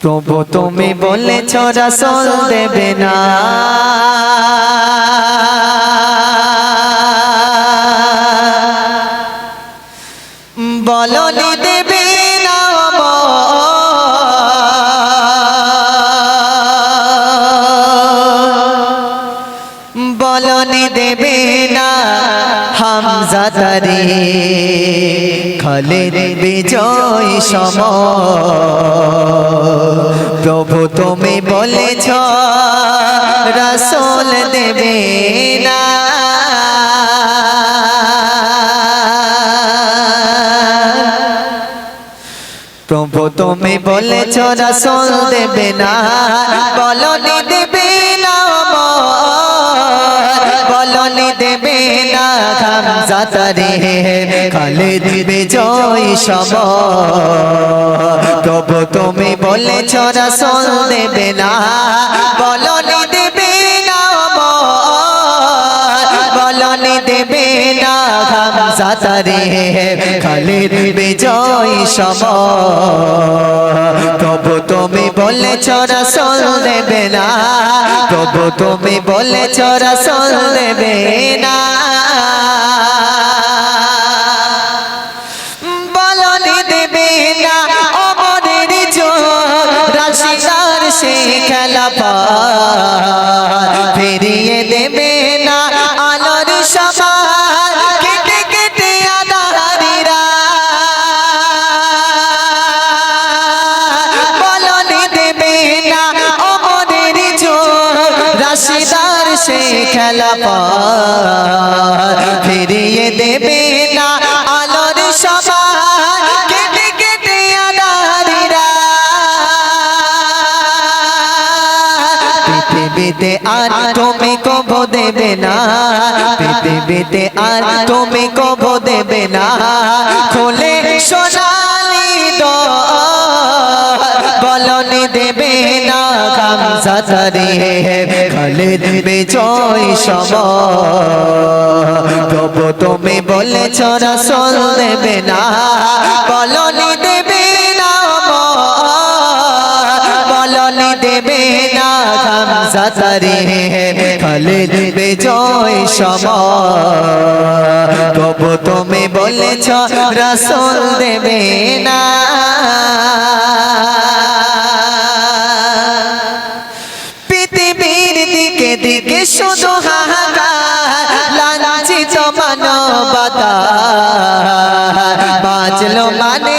প্রভু তুমি বলেছ রাসূল দেবে না। বলনি দেবে না বলনি দেবে না হামজা খালিদ বিজয় সম। প্রভু তুমি বলেছ রসোল দেবে না। প্রভু তুমি বলেছ রসোল দেবে না। বলনি দেবে না বলনি দেবে না খামজা তারে খালে দিবে জয় সম। প্রভু তুমি বলেছ রসোল দেবে না, বলনি দেবে না বলনি দেবে না খামজা তারে খালে দিবে জয় সম। প্রভু তুমি বলেছ রসোল দেবে না প্রভু তুমি বলেছ রসোল দেবে না। না অমরের রাশিদার সে খেলা ফিরিয়ে দেবে না আলোর সবার কেটে কেটে আদারিরা। বলনি দেবে না অমরের রাশিদার সে ফিরিয়ে পৃথিবীতে আর তুমি কব দেবে না। পৃথিবীতে আর তুমি কব দেবে না। খোলে সোনালি বলনি দেবে না তারে খালে দেবে জয় প্রভু তুমি বলেছ রসল দেবে না। বলনি দেবে তারে খালে দেবে জয় সম। প্রভু তুমি বলেছ, রসল দেবে না। পৃথিবীর দিকে দিকে শুধু হাহাকার, লাঞ্ছিত মানবতা। বাঁচলো মানে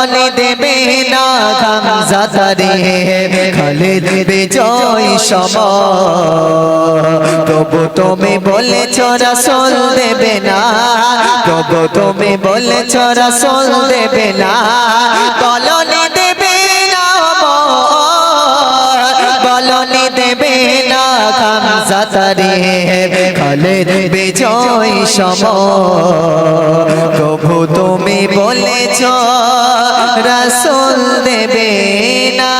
বলনি দেবে না খামজা তারে খালে দেবে জয় সম তবু তুমি বলেছ রসল দেবে না। তবু তুমি বলেছ রসল দেবে না। বলনি খামজা তারে বিজয় সম। প্রভু তুমি বলেছ রসল দেবে না।